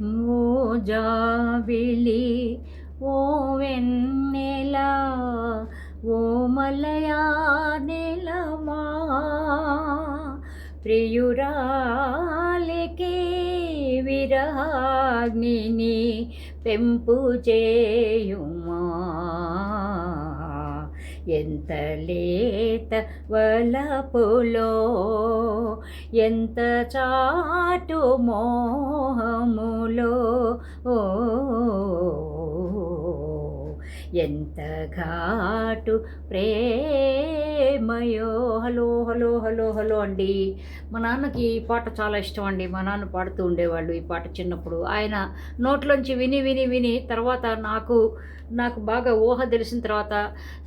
మోజాబిలి ఓ వెన్నెల ఓ మలయా నెలమా ప్రియురాలికి విరహాగ్నిని పెంపు చేయుమా. ఎంత లేత వలపులో ఎంత చాటు మోహములో ఓ ఎంత ఘాటు ప్రేమయో? హలో హలో హలో హలో అండి. మా నాన్నకి ఈ పాట చాలా ఇష్టం అండి. మా నాన్న పాడుతూ ఉండేవాళ్ళు ఈ పాట చిన్నప్పుడు. ఆయన నోట్లోంచి విని విని విని తర్వాత నాకు నాకు బాగా ఊహ తెలిసిన తర్వాత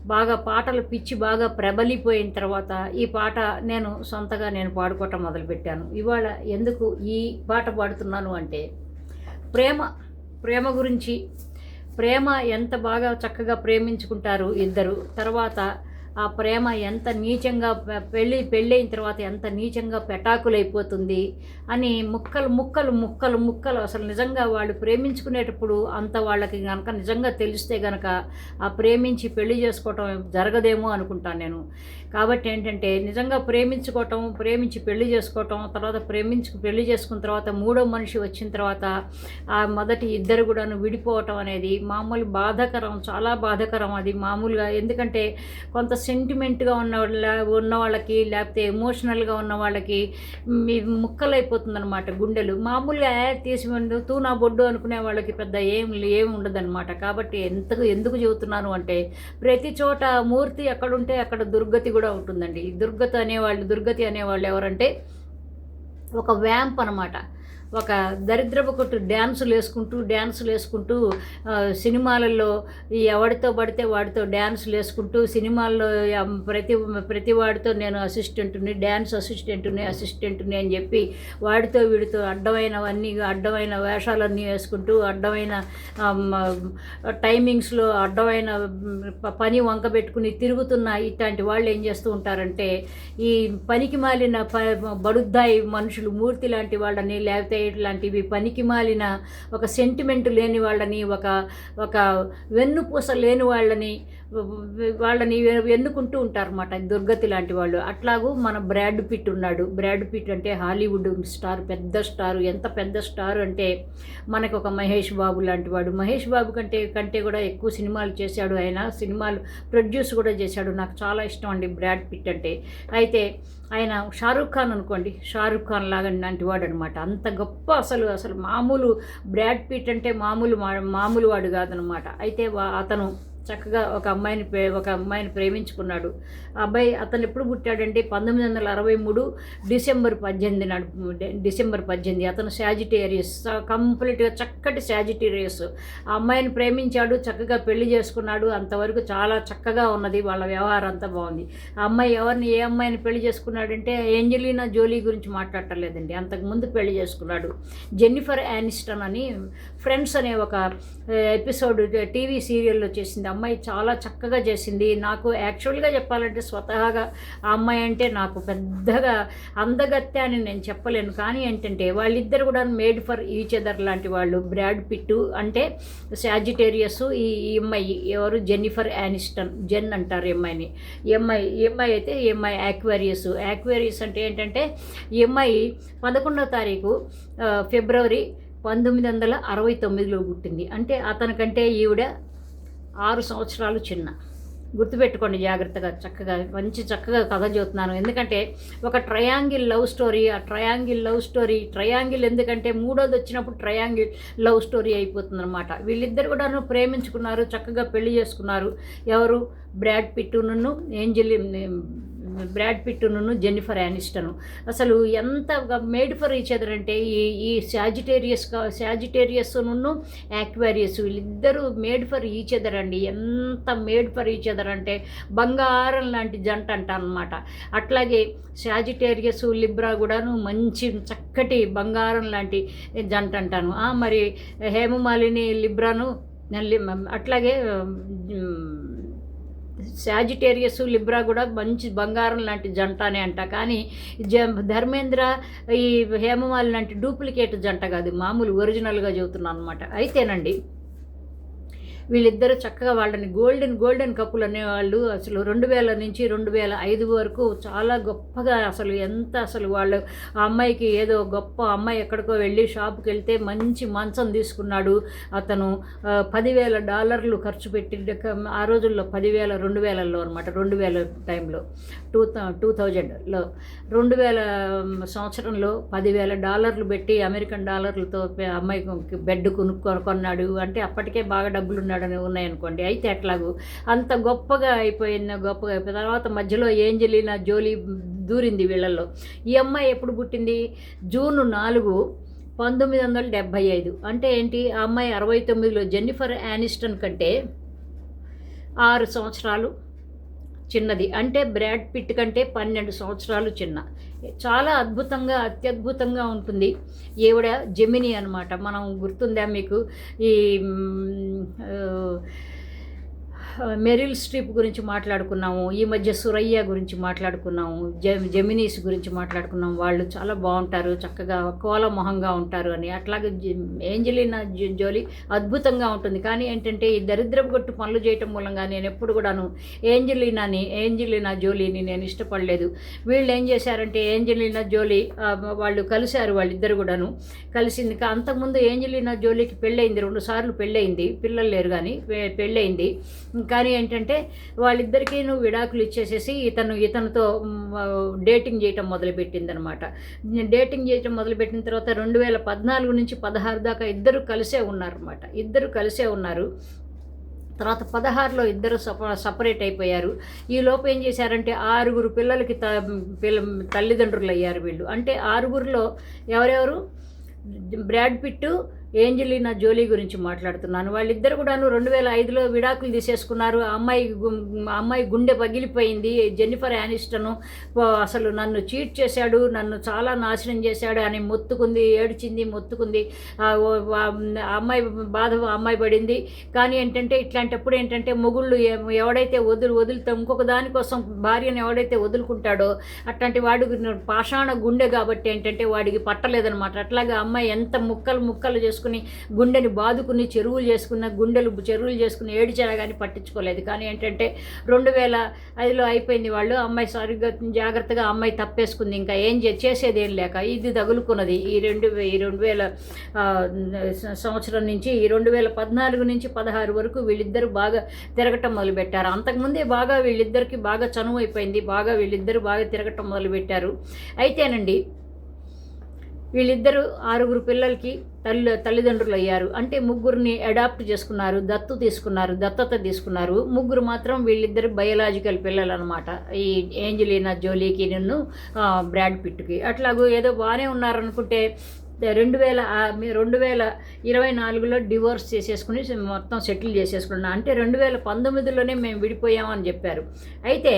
బాగా పాటలు పిచ్చి బాగా ప్రబలిపోయిన తర్వాత ఈ పాట నేను సొంతగా నేను పాడుకోవటం మొదలుపెట్టాను. ఇవాళ ఎందుకు ఈ పాట పాడుతున్నాను అంటే ప్రేమ ప్రేమ గురించి ప్రేమ ఎంత బాగా చక్కగా ప్రేమించుకుంటారు ఇద్దరు. తర్వాత ఆ ప్రేమ ఎంత నీచంగా పెళ్ళి పెళ్ళైన తర్వాత ఎంత నీచంగా పెటాకులైపోతుంది అని ముక్కలు ముక్కలు ముక్కలు ముక్కలు అసలు నిజంగా వాళ్ళు ప్రేమించుకునేటప్పుడు అంత వాళ్ళకి కనుక నిజంగా తెలిస్తే గనక ఆ ప్రేమించి పెళ్ళి చేసుకోవటం జరగదేమో అనుకుంటాను నేను. కాబట్టి ఏంటంటే నిజంగా ప్రేమించుకోవటం ప్రేమించి పెళ్ళి చేసుకోవటం తర్వాత ప్రేమించి పెళ్ళి చేసుకున్న తర్వాత మూడో మనిషి వచ్చిన తర్వాత ఆ మొదటి ఇద్దరు కూడాను విడిపోవటం అనేది మామూలు బాధాకరం చాలా బాధాకరం అది మామూలుగా. ఎందుకంటే కొంత సెంటిమెంట్గా ఉన్న ఉన్న వాళ్ళకి లేకపోతే ఎమోషనల్గా ఉన్న వాళ్ళకి మీ ముక్కలైపోతుందన్నమాట గుండెలు. మామూలుగా తీసి తూ నా బొడ్డు అనుకునే వాళ్ళకి పెద్ద ఏం ఏమి ఉండదన్నమాట. కాబట్టి ఎంత ఎందుకు చెబుతున్నాను అంటే ప్రతి చోట మూర్తి ఎక్కడుంటే అక్కడ దుర్గతి కూడా ఉంటుందండి. ఈ దుర్గతి అనేవాళ్ళు దుర్గతి అనేవాళ్ళు ఎవరంటే ఒక వ్యాంప్ అనమాట. ఒక దరిద్రపు కొట్టు డ్యాన్సులు వేసుకుంటూ డ్యాన్సులు వేసుకుంటూ సినిమాలలో ఎవడితో పడితే వాడితో డ్యాన్సులు వేసుకుంటూ సినిమాల్లో ప్రతి ప్రతి వాడితో నేను అసిస్టెంట్ని డ్యాన్స్ అసిస్టెంట్ని అసిస్టెంట్ని అని చెప్పి వాడితో వీడితో అడ్డమైనవన్నీ అడ్డమైన వేషాలన్నీ వేసుకుంటూ అడ్డమైన టైమింగ్స్లో అడ్డమైన ప- పని వంక పెట్టుకుని తిరుగుతున్న ఇట్లాంటి వాళ్ళు ఏం చేస్తూ ఉంటారంటే ఈ పనికి మాలిన ప బడుద్దాయి మనుషులు మూర్తి లాంటి వాళ్ళని లేకపోతే ఇట్లాంటివి పనికి మాలిన ఒక సెంటిమెంట్ లేని వాళ్ళని ఒక ఒక వెన్నుపూస లేని వాళ్ళని వాళ్ళని ఎన్నుకుంటూ ఉంటారన్నమాట. దుర్గతి లాంటి వాళ్ళు. అట్లాగూ మన బ్రాడ్ పిట్ ఉన్నాడు. బ్రాడ్ పిట్ అంటే హాలీవుడ్ స్టార్ పెద్ద స్టార్. ఎంత పెద్ద స్టార్ అంటే మనకు ఒక మహేష్ బాబు లాంటి వాడు. మహేష్ బాబు కంటే కంటే కూడా ఎక్కువ సినిమాలు చేశాడు. ఆయన సినిమాలు ప్రొడ్యూస్ కూడా చేశాడు. నాకు చాలా ఇష్టం అండి బ్రాడ్ పిట్ అంటే. అయితే ఆయన షారూఖ్ ఖాన్ అనుకోండి. షారూఖ్ ఖాన్ లాగా లాంటి వాడు అనమాట అంత గొప్ప అసలు అసలు మామూలు బ్రాడ్ పిట్ అంటే మామూలు మా- మామూలు వాడు కాదనమాట అయితే వా- అతను చక్కగా ఒక అమ్మాయిని ఒక అమ్మాయిని ప్రేమించుకున్నాడు. ఆ అబ్బాయి అతను ఎప్పుడు పుట్టాడంటే పంతొమ్మిది వందల అరవై మూడు డిసెంబర్ పద్దెనిమిది నాడు డిసెంబర్ పద్దెనిమిది. అతను శాజిటేరియస్ కంప్లీట్గా చక్కటి శాజిటేరియస్ ఆ అమ్మాయిని ప్రేమించాడు చక్కగా పెళ్ళి చేసుకున్నాడు. అంతవరకు చాలా చక్కగా ఉన్నది వాళ్ళ వ్యవహారం అంతా బాగుంది. ఆ అమ్మాయి ఎవరిని ఏ అమ్మాయిని పెళ్ళి చేసుకున్నాడంటే ఏంజలీనా జోలీ గురించి మాట్లాడటలేదండి. అంతకుముందు పెళ్ళి చేసుకున్నాడు. జెన్నిఫర్ యానిస్టన్ అని ఫ్రెండ్స్ అనే ఒక ఎపిసోడ్ టీవీ సీరియల్లో చేసింది. అమ్మాయి చాలా చక్కగా చేసింది. నాకు యాక్చువల్గా చెప్పాలంటే స్వతహాగా ఆ అమ్మాయి అంటే నాకు పెద్దగా అందగత్తె అని నేను చెప్పలేను. కానీ ఏంటంటే వాళ్ళిద్దరు కూడా మేడ్ ఫర్ ఈచ్ అదర్ లాంటి వాళ్ళు. బ్రాడ్ పిట్టు అంటే సాజిటేరియస్ ఈ అమ్మాయి ఎవరు? జెన్నిఫర్ యానిస్టన్ జెన్ అంటారు ఈ అమ్మాయిని. ఈ అమ్మాయి ఈ అమ్మాయి అయితే ఈ అమ్మాయి యాక్వేరియస్ యాక్వేరియస్ అంటే ఏంటంటే ఈ అమ్మాయి పదకొండవ తారీఖు ఫిబ్రవరి పంతొమ్మిది వందల అరవై తొమ్మిదిలో పుట్టింది. అంటే అతనికంటే ఈవిడ ఆరు సంవత్సరాలు చిన్న. గుర్తుపెట్టుకోండి జాగ్రత్తగా చక్కగా మంచి చక్కగా కథ చెబుతున్నాను. ఎందుకంటే ఒక ట్రయాంగిల్ లవ్ స్టోరీ ఆ ట్రయాంగిల్ లవ్ స్టోరీ ట్రయాంగిల్ ఎందుకంటే మూడోది వచ్చినప్పుడు ట్రయాంగిల్ లవ్ స్టోరీ అయిపోతుంది అనమాట వీళ్ళిద్దరు కూడాను ప్రేమించుకున్నారు చక్కగా పెళ్ళి చేసుకున్నారు. ఎవరు? బ్రాడ్ పిట్టును ఏంజలి బ్రాడ్ పిట్టును జెన్నిఫర్ యానిస్టను. అసలు ఎంత మేడ్ ఫర్ ఈచ్ అదర్ అంటే ఈ ఈ శాజిటేరియస్ సాజిటేరియస్ను యాక్వేరియస్ వీళ్ళిద్దరూ మేడ్ ఫర్ ఈచ్ అదర్ అండి. ఎంత మేడ్ ఫర్ ఈచ్ అదర్ అంటే బంగారం లాంటి జంట అంట అనమాట అట్లాగే శాజిటేరియస్ లిబ్రా కూడాను మంచి చక్కటి బంగారం లాంటి జంట అంటాను. ఆ, మరి హేమమాలిని లిబ్రాను లి- అట్లాగే సాజిటేరియస్ లిబ్రా కూడా మంచి బంగారం లాంటి జంట అని అంట. కానీ జ ధర్మేంద్ర ఈ హేమమాలి లాంటి డూప్లికేట్ జంట కాదు. మామూలు ఒరిజినల్గా చెబుతున్నాను అనమాట అయితేనండి వీళ్ళిద్దరూ చక్కగా వాళ్ళని గోల్డెన్ గోల్డెన్ కప్పులు అనేవాళ్ళు. అసలు రెండు వేల నుంచి రెండు వేల ఐదు వరకు చాలా గొప్పగా అసలు ఎంత అసలు వాళ్ళు ఆ అమ్మాయికి ఏదో గొప్ప అమ్మాయి ఎక్కడికో వెళ్ళి షాప్కి వెళ్తే మంచి మంచం తీసుకున్నాడు. అతను పదివేల డాలర్లు ఖర్చు పెట్టి ఆ రోజుల్లో పదివేల రెండు వేలలో అనమాట రెండు వేల టైంలో. టూ టూ థౌజండ్లో. రెండు వేల సంవత్సరంలో పదివేల డాలర్లు పెట్టి అమెరికన్ డాలర్లతో అమ్మాయికి బెడ్ కొనుక్కొని కొన్నాడు. అంటే అప్పటికే బాగా డబ్బులు ఉన్నాడు ఉన్నాడని ఉన్నాయనుకోండి. అయితే ఎట్లాగూ అంత గొప్పగా అయిపోయిన గొప్పగా అయిపోయిన తర్వాత మధ్యలో ఏంజలీనా జోలీ దూరింది వీళ్ళల్లో. ఈ అమ్మాయి ఎప్పుడు పుట్టింది? జూన్ నాలుగు పంతొమ్మిది వందల డెబ్భై ఐదు. అంటే ఏంటి? ఆ అమ్మాయి అరవై తొమ్మిదిలో జెన్నిఫర్ యానిస్టన్ కంటే ఆరు సంవత్సరాలు చిన్నది. అంటే బ్రాడ్ పిట్ కంటే పన్నెండు సంవత్సరాలు చిన్న. చాలా అద్భుతంగా అత్యద్భుతంగా ఉంటుంది. ఈవిడ జెమిని అనమాట మనం గుర్తుందా మీకు? ఈ మెరిల్ స్ట్రిప్ గురించి మాట్లాడుకున్నాము ఈ మధ్య సురయ్య గురించి మాట్లాడుకున్నాము జె జెమినీస్ గురించి మాట్లాడుకున్నాము. వాళ్ళు చాలా బాగుంటారు చక్కగా కోలమొహంగా ఉంటారు అని. అట్లాగే ఏంజలినా జో- జోలీ అద్భుతంగా ఉంటుంది. కానీ ఏంటంటే ఈ దరిద్రపు గొట్టు పనులు చేయటం మూలంగా నేను ఎప్పుడు కూడాను ఏంజలినాని ఏంజలినా జోలీని నేను ఇష్టపడలేదు. వీళ్ళు ఏం చేశారంటే ఏంజలీనా జోలీ వాళ్ళు కలిశారు వాళ్ళిద్దరు కూడాను. కలిసింది అంతకుముందు ఏంజలినా జోలీకి పెళ్ళయింది రెండు సార్లు పెళ్ళయింది. పిల్లలు లేరు కానీ పె- పెళ్ళయింది. కానీ ఏంటంటే వాళ్ళిద్దరికీ నువ్వు విడాకులు ఇచ్చేసేసి ఇతను ఇతనితో డేటింగ్ చేయటం మొదలుపెట్టిందనమాట డేటింగ్ చేయటం మొదలుపెట్టిన తర్వాత రెండు వేల పద్నాలుగు నుంచి పదహారు దాకా ఇద్దరు కలిసే ఉన్నారన్నమాట. ఇద్దరు కలిసే ఉన్నారు. తర్వాత పదహారులో ఇద్దరు సప సపరేట్ అయిపోయారు. ఈ లోపు ఏం చేశారంటే ఆరుగురు పిల్లలకి త పిల్ల తల్లిదండ్రులు అయ్యారు వీళ్ళు. అంటే ఆరుగురిలో ఎవరెవరు? బ్రాడ్ పిట్టు ఏంజలీనా జోలీ గురించి మాట్లాడుతున్నాను. వాళ్ళిద్దరు కూడాను రెండు వేల ఐదులో విడాకులు తీసేసుకున్నారు. అమ్మాయి అమ్మాయి గుండె పగిలిపోయింది. జెన్నిఫర్ యానిస్టను అసలు నన్ను చీట్ చేశాడు. నన్ను చాలా నాశనం చేశాడు అని మొత్తుకుంది ఏడ్చింది మొత్తుకుంది. అమ్మాయి బాధ అమ్మాయి పడింది. కానీ ఏంటంటే ఇట్లాంటప్పుడు ఏంటంటే మొగుళ్ళు ఎవడైతే వదులు వదులుతా ఇంకొక దానికోసం భార్యను ఎవడైతే వదులుకుంటాడో అట్లాంటి వాడు పాషాణ గుండె కాబట్టి ఏంటంటే వాడికి పట్టలేదనమాట అట్లాగే అమ్మాయి ఎంత ముక్కలు ముక్కలు చేసుకుని గుండెని బాదుకుని చెరువులు చేసుకున్న గుండెలు చెరువులు చేసుకుని ఏడిచారా కానీ పట్టించుకోలేదు. కానీ ఏంటంటే రెండు వేల ఐదులో అయిపోయింది వాళ్ళు అమ్మాయి సరిగ్గా జాగ్రత్తగా అమ్మాయి తప్పేసుకుంది. ఇంకా ఏం చేసేది ఏం లేక ఇది తగులుకున్నది. ఈ రెండు ఈ రెండు వేల సంవత్సరం నుంచి ఈ రెండు వేల పద్నాలుగు నుంచి పదహారు వరకు వీళ్ళిద్దరూ బాగా తిరగటం మొదలుపెట్టారు. అంతకుముందే బాగా వీళ్ళిద్దరికి బాగా చనువు అయిపోయింది బాగా వీళ్ళిద్దరు బాగా తిరగటం మొదలుపెట్టారు. అయితేనండి వీళ్ళిద్దరూ ఆరుగురు పిల్లలకి తల్లి తల్లిదండ్రులు అయ్యారు. అంటే ముగ్గురిని అడాప్ట్ చేసుకున్నారు దత్తు తీసుకున్నారు దత్తత తీసుకున్నారు. ముగ్గురు మాత్రం వీళ్ళిద్దరు బయోలాజికల్ పిల్లలు అనమాట ఈ ఏంజలీనా జోలీకి నిన్ను బ్రాడ్ పిట్కి అట్లాగూ ఏదో బాగానే ఉన్నారనుకుంటే రెండు వేల రెండు వేల ఇరవై నాలుగులో డివోర్స్ చేసేసుకుని మొత్తం సెటిల్ చేసేసుకున్నాను అంటే రెండు వేల పంతొమ్మిదిలోనే మేము విడిపోయామని చెప్పారు. అయితే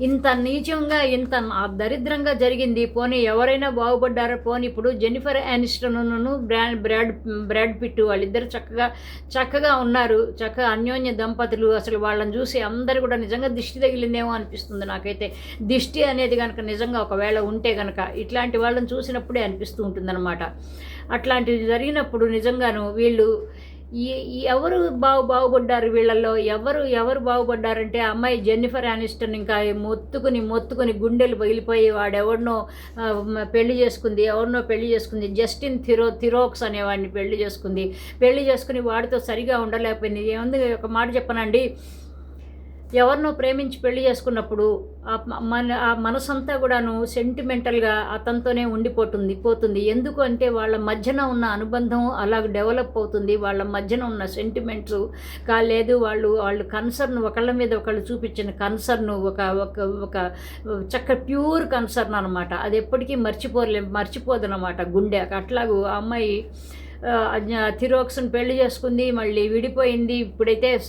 ఇంత నీచంగా ఇంత దరిద్రంగా జరిగింది. పోనీ ఎవరైనా బాగుపడ్డారో? పోనీ ఇప్పుడు జెనిఫర్ యానిస్టన్ను బ్రాడ్ బ్రాడ్ బ్రాడ్ పిట్టు వాళ్ళిద్దరు చక్కగా చక్కగా ఉన్నారు. చక్కగా అన్యోన్య దంపతులు. అసలు వాళ్ళని చూసి అందరు కూడా నిజంగా దిష్టి తగిలిందేమో అనిపిస్తుంది నాకైతే. దిష్టి అనేది కనుక నిజంగా ఒకవేళ ఉంటే కనుక ఇట్లాంటి వాళ్ళని చూసినప్పుడే అనిపిస్తూ ఉంటుందన్నమాట. అట్లాంటివి జరిగినప్పుడు నిజంగాను వీళ్ళు ఎవరు బాగు బాగుపడ్డారు వీళ్ళల్లో? ఎవరు ఎవరు బాగుపడ్డారంటే అమ్మాయి జెన్నిఫర్ యానిస్టన్ ఇంకా మొత్తుకుని మొత్తుకుని గుండెలు పగిలిపోయి వాడెవడినో ఆ, పెళ్ళి చేసుకుంది ఎవరినో పెళ్ళి చేసుకుంది. జస్టిన్ థిరో థిరోక్స్ అనేవాడిని పెళ్ళి చేసుకుంది. పెళ్ళి చేసుకుని వాడితో సరిగా ఉండలేకపోయింది. ఏముంది? ఒక మాట చెప్పనండి. ఎవరినో ప్రేమించి పెళ్ళి చేసుకున్నప్పుడు మన ఆ మనసంతా కూడాను సెంటిమెంటల్గా అతనితోనే ఉండిపోతుంది పోతుంది. ఎందుకు అంటే వాళ్ళ మధ్యన ఉన్న అనుబంధం అలా డెవలప్ అవుతుంది. వాళ్ళ మధ్యన ఉన్న సెంటిమెంట్స్ కాలేదు వాళ్ళు వాళ్ళు కన్సర్న్ ఒకళ్ళ మీద ఒకళ్ళు చూపించిన కన్సర్న్ ఒక ఒక ఒక చక్క ప్యూర్ కన్సర్న్ అనమాట. అది ఎప్పటికీ మర్చిపోలే మర్చిపోదనమాట గుండె. అట్లాగూ ఆ అమ్మాయి థిరోక్స్ని పెళ్ళి చేసుకుంది మళ్ళీ విడిపోయింది. ఇప్పుడైతే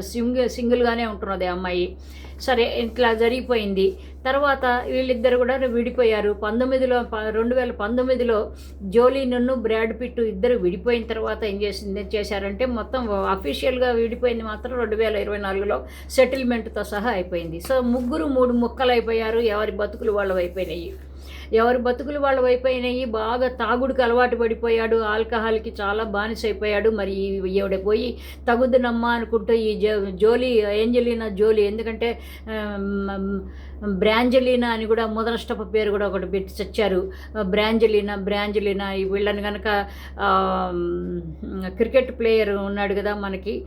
సింగిల్ సింగిల్గానే ఉంటున్నది ఆ అమ్మాయి. సరే ఇట్లా జరిగిపోయింది. తర్వాత వీళ్ళిద్దరు కూడా విడిపోయారు. పంతొమ్మిదిలో ప- రెండు వేల పంతొమ్మిదిలో జోలీ నన్ను బ్రాడ్ పిట్టు ఇద్దరు విడిపోయిన తర్వాత ఏం చేసింది చేశారంటే మొత్తం అఫీషియల్గా విడిపోయింది మాత్రం రెండు వేల ఇరవై నాలుగులో సెటిల్మెంట్తో సహా అయిపోయింది. సో ముగ్గురు మూడు ముక్కలు అయిపోయారు ఎవరి బతుకులు వాళ్ళు అయిపోయినాయి ఎవరి బతుకులు వాళ్ళ అయిపోయినాయి బాగా తాగుడుకు అలవాటు పడిపోయాడు ఆల్కహాల్కి చాలా బానిసైపోయాడు. మరి ఈ- ఈవిడ పోయి తగుదునమ్మా అనుకుంటూ ఈ జో జోలీ ఏంజలీనా జోలీ ఎందుకంటే బ్రాంజలీనా అని కూడా మొదలష్టప పేరు కూడా ఒకటి పెట్టి చచ్చారు. బ్రాంజలీనా బ్రాంజలీనా వీళ్ళని కనుక క్రికెట్ ప్లేయర్ ఉన్నాడు కదా మనకి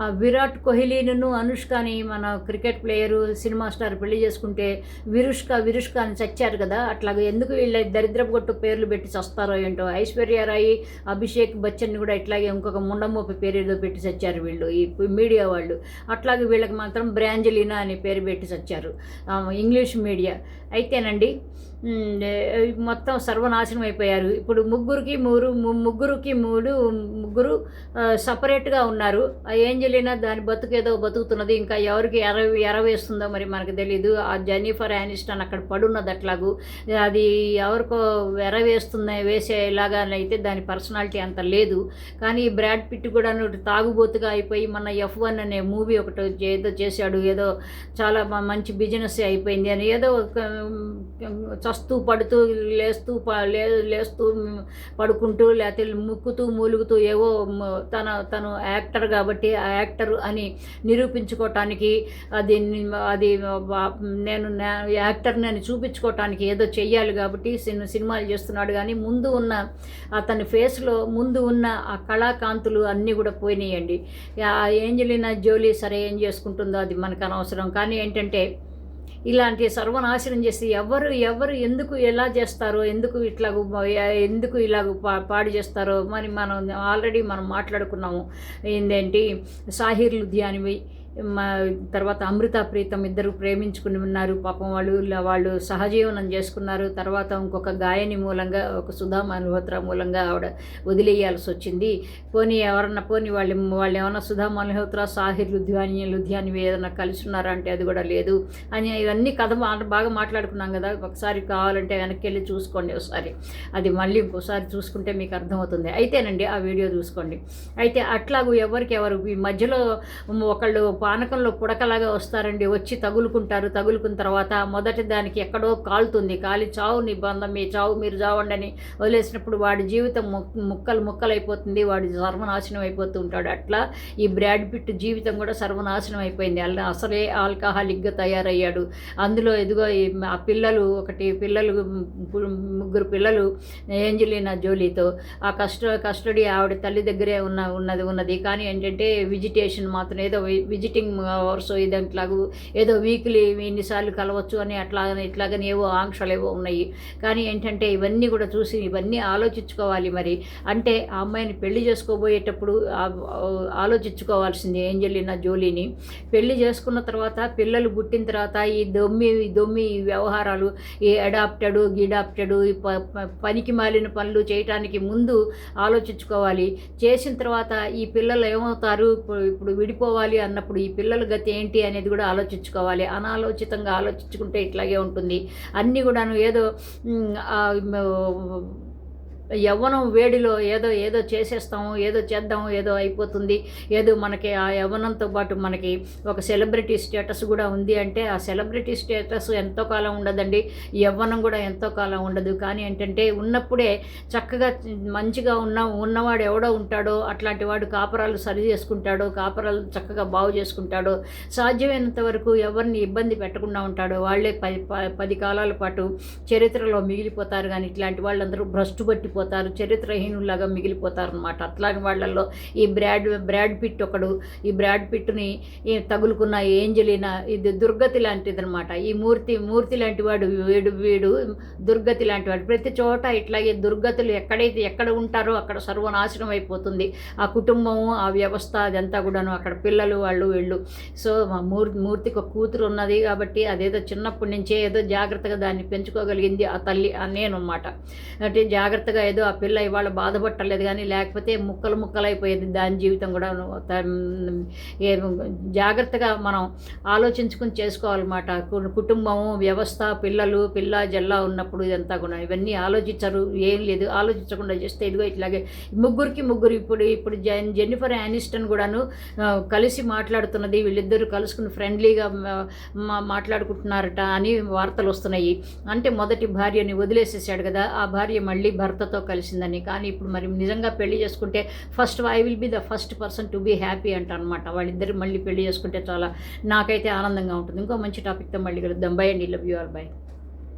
విరాట్ కోహ్లీను అనుష్కని మన క్రికెట్ ప్లేయరు సినిమా స్టార్ పెళ్ళి చేసుకుంటే విరుష్క విరుష్క అని చచ్చారు కదా అట్లాగే ఎందుకు వీళ్ళ దరిద్రపు కొట్టు పేర్లు పెట్టి చస్తారో ఏంటో ఐశ్వర్యరాయి అభిషేక్ బచ్చన్ కూడా ఇట్లాగే ఇంకొక ముండమోపి పేరు ఏదో పెట్టి చచ్చారు వీళ్ళు ఈ మీడియా వాళ్ళు. అట్లాగే వీళ్ళకి మాత్రం బ్రాంజలీనా అనే పేరు పెట్టి చచ్చారు. English media. అయితేనండి మొత్తం సర్వనాశనం అయిపోయారు. ఇప్పుడు ముగ్గురికి మూడు ముగ్గురికి మూడు ముగ్గురు సపరేట్గా ఉన్నారు. ఆ ఏంజలీనా దాని బతుకేదో బతుకుతున్నది. ఇంకా ఎవరికి ఎర ఎరవేస్తుందో మరి మనకు తెలియదు ఆ జెన్నిఫర్ యానిస్టన్ అక్కడ పడున్నది అట్లాగూ. అది ఎవరికో ఎరవేస్తుంది వేసేలాగా అయితే దాని పర్సనాలిటీ అంత లేదు. కానీ ఈ బ్రాడ్ పిట్ కూడా తాగుబోతుగా అయిపోయి మన ఎఫ్ వన్ అనే మూవీ ఒకటి ఏదో చేశాడు. ఏదో చాలా మంచి బిజినెస్ అయిపోయింది అని. ఏదో చస్తూ పడుతూ లేస్తూ ప- లే లేస్తూ పడుకుంటూ లేకపోతే ముక్కుతూ మూలుగుతూ ఏవో తన తను యాక్టర్ కాబట్టి ఆ యాక్టర్ అని నిరూపించుకోవటానికి అది అది నేను నా- యాక్టర్ని అని చూపించుకోవటానికి ఏదో చెయ్యాలి కాబట్టి సినిమాలు చేస్తున్నాడు. కానీ ముందు ఉన్న అతని ఫేస్లో ముందు ఉన్న ఆ కళాకాంతులు అన్నీ కూడా పోయినాయండి. ఆ ఏంజలినా జోలీ సరే ఏం చేసుకుంటుందో అది మనకు అనవసరం. కానీ ఏంటంటే ఇలాంటి సర్వనాశనం చేసి ఎవరు ఎవరు ఎందుకు ఎలా చేస్తారో ఎందుకు ఇట్లా ఎందుకు ఇలాగ పా పాడు చేస్తారో మరి మనం ఆల్రెడీ మనం మాట్లాడుకున్నాము. ఏంటంటే సాహిర్ లుధియానివి మా తర్వాత అమృత ప్రీతం ఇద్దరు ప్రేమించుకుని ఉన్నారు. పాపం వాళ్ళు ఇలా వాళ్ళు సహజీవనం చేసుకున్నారు. తర్వాత ఇంకొక గాయని మూలంగా ఒక సుధా మల్హోత్రా మూలంగా ఆవిడ వదిలేయాల్సి వచ్చింది. పోనీ ఎవరన్నా పోనీ వాళ్ళు వాళ్ళు ఏమన్నా సుధా మల్హోత్రా సాహిర్ లుధియాని లుధియాని ఏదైనా కలిసి ఉన్నారా అంటే అది కూడా లేదు. అని ఇవన్నీ కథ బాగా మాట్లాడుకున్నాం కదా. ఒకసారి కావాలంటే వెనక్కి వెళ్ళి చూసుకోండి ఒకసారి. అది మళ్ళీ ఇంకోసారి చూసుకుంటే మీకు అర్థమవుతుంది. అయితేనండి ఆ వీడియో చూసుకోండి. అయితే అట్లాగూ ఎవరికి ఎవరు ఈ మధ్యలో ఒకళ్ళు పానకంలో పుడకలాగా వస్తారండి. వచ్చి తగులుకుంటారు. తగులుకున్న తర్వాత మొదటి దానికి ఎక్కడో కాలుతుంది. కాలి చావు నిబంధం మీ చావు మీరు చావండి అని వదిలేసినప్పుడు వాడి జీవితం ముక్- ముక్కలు ముక్కలైపోతుంది. వాడి సర్వనాశనం అయిపోతూ ఉంటాడు. అట్లా ఈ బ్రాడ్ పిట్ జీవితం కూడా సర్వనాశనం అయిపోయింది. అలా అసలే ఆల్కహాలిక్గా తయారయ్యాడు. అందులో ఎదుగో ఆ పిల్లలు ఒకటి పిల్లలు ముగ్గురు పిల్లలు ఏంజలినా జోలీతో. ఆ కస్ట కస్టడీ ఆవిడ తల్లి దగ్గరే ఉన్న ఉన్నది ఉన్నది. కానీ ఏంటంటే విజిటేషన్ మాత్రం ఏదో విజిట్ మీటింగ్ అవర్స్ ఇదంట్లాగు ఏదో వీక్లీ ఇన్నిసార్లు కలవచ్చు అని అట్లాగని ఇట్లాగని ఏవో ఆంక్షలు ఏవో ఉన్నాయి. కానీ ఏంటంటే ఇవన్నీ కూడా చూసి ఇవన్నీ ఆలోచించుకోవాలి మరి. అంటే ఆ అమ్మాయిని పెళ్ళి చేసుకోబోయేటప్పుడు ఆలోచించుకోవాల్సింది ఏంజలినా జోలీని. పెళ్ళి చేసుకున్న తర్వాత పిల్లలు పుట్టిన తర్వాత ఈ దొమ్మి ఈ దొమ్మి ఈ వ్యవహారాలు ఈ అడాప్టెడ్ గిడాప్టెడ్ ఈ ప- ప- పనికి మాలిన పనులు చేయటానికి ముందు ఆలోచించుకోవాలి. చేసిన తర్వాత ఈ పిల్లలు ఏమవుతారు? ఇప్పుడు విడిపోవాలి అన్నప్పుడు ఈ పిల్లల గతి ఏంటి అనేది కూడా ఆలోచించుకోవాలి. అనాలోచితంగా ఆలోచించుకుంటే ఇట్లాగే ఉంటుంది. అన్నీ కూడాను ఏదో యవ్వనం వేడిలో ఏదో ఏదో చేసేస్తాము ఏదో చేద్దాము ఏదో అయిపోతుంది. ఏదో మనకి ఆ యవ్వనంతో పాటు మనకి ఒక సెలబ్రిటీ స్టేటస్ కూడా ఉంది అంటే ఆ సెలబ్రిటీ స్టేటస్ ఎంతో కాలం ఉండదండి. యవ్వనం కూడా ఎంతో కాలం ఉండదు. కానీ ఏంటంటే ఉన్నప్పుడే చక్కగా మంచిగా ఉన్న ఉన్నవాడు ఎవడో ఉంటాడో అట్లాంటి వాడు కాపరాలు సరి చేసుకుంటాడో కాపరాలు చక్కగా బాగు చేసుకుంటాడో సాధ్యమైనంత వరకు ఎవరిని ఇబ్బంది పెట్టకుండా ఉంటాడో వాళ్ళే పది ప- పది కాలాల పాటు చరిత్రలో మిగిలిపోతారు. కానీ ఇట్లాంటి వాళ్ళందరూ భ్రష్టు పట్టి మర్చిపోతారు చరిత్రహీనులాగా మిగిలిపోతారు అనమాట అట్లాంటి వాళ్ళల్లో ఈ బ్రాడ్ బ్రాడ్ పిట్ ఒకడు ఈ బ్రాడ్ పిట్ని తగులుకున్న ఏంజలినా ఇది దుర్గతి లాంటిది అనమాట ఈ మూర్తి మూర్తి లాంటి వాడు వీడు వీడు దుర్గతి లాంటి వాడు. ప్రతి చోట ఇట్లాగే దుర్గతులు ఎక్కడైతే ఎక్కడ ఉంటారో అక్కడ సర్వనాశనం అయిపోతుంది. ఆ కుటుంబము ఆ వ్యవస్థ అదంతా కూడాను అక్కడ పిల్లలు వాళ్ళు వీళ్ళు. సో మా మూర్ మూర్తికి ఒక కూతురు ఉన్నది కాబట్టి అదేదో చిన్నప్పటి నుంచే ఏదో జాగ్రత్తగా దాన్ని పెంచుకోగలిగింది ఆ తల్లి ఆ నేను అనమాట అంటే జాగ్రత్తగా ఏదో ఆ పిల్ల ఇవాళ బాధపట్టలేదు కానీ లేకపోతే ముక్కలు ముక్కలు అయిపోయేది దాని జీవితం కూడా. జాగ్రత్తగా మనం ఆలోచించుకుని చేసుకోవాలన్నమాట. కుటుంబం కుటుంబము వ్యవస్థ పిల్లలు పిల్ల జల్లా ఉన్నప్పుడు ఇదంతా కూడా. ఇవన్నీ ఆలోచించరు ఏం లేదు. ఆలోచించకుండా చేస్తే ఇదిగో ఇట్లాగే. ముగ్గురికి ముగ్గురు ఇప్పుడు ఇప్పుడు జెన్ జెన్నిఫర్ యానిస్టన్ కూడాను కలిసి మాట్లాడుతున్నది. వీళ్ళిద్దరూ కలుసుకుని ఫ్రెండ్లీగా మాట్లాడుకుంటున్నారట అని వార్తలు వస్తున్నాయి. అంటే మొదటి భార్యని వదిలేసేసాడు కదా. ఆ భార్య మళ్ళీ భర్తతో భర్తతో కలిసిందని. కానీ ఇప్పుడు మరి నిజంగా పెళ్ళి చేసుకుంటే first I will be the first person to be happy అంట అనమాట వాళ్ళిద్దరు మళ్ళీ పెళ్ళి చేసుకుంటే చాలా నాకైతే ఆనందంగా ఉంటుంది. ఇంకో మంచి టాపిక్తో మళ్ళీ కలుద్దాం. బై అండి. Love you or bye.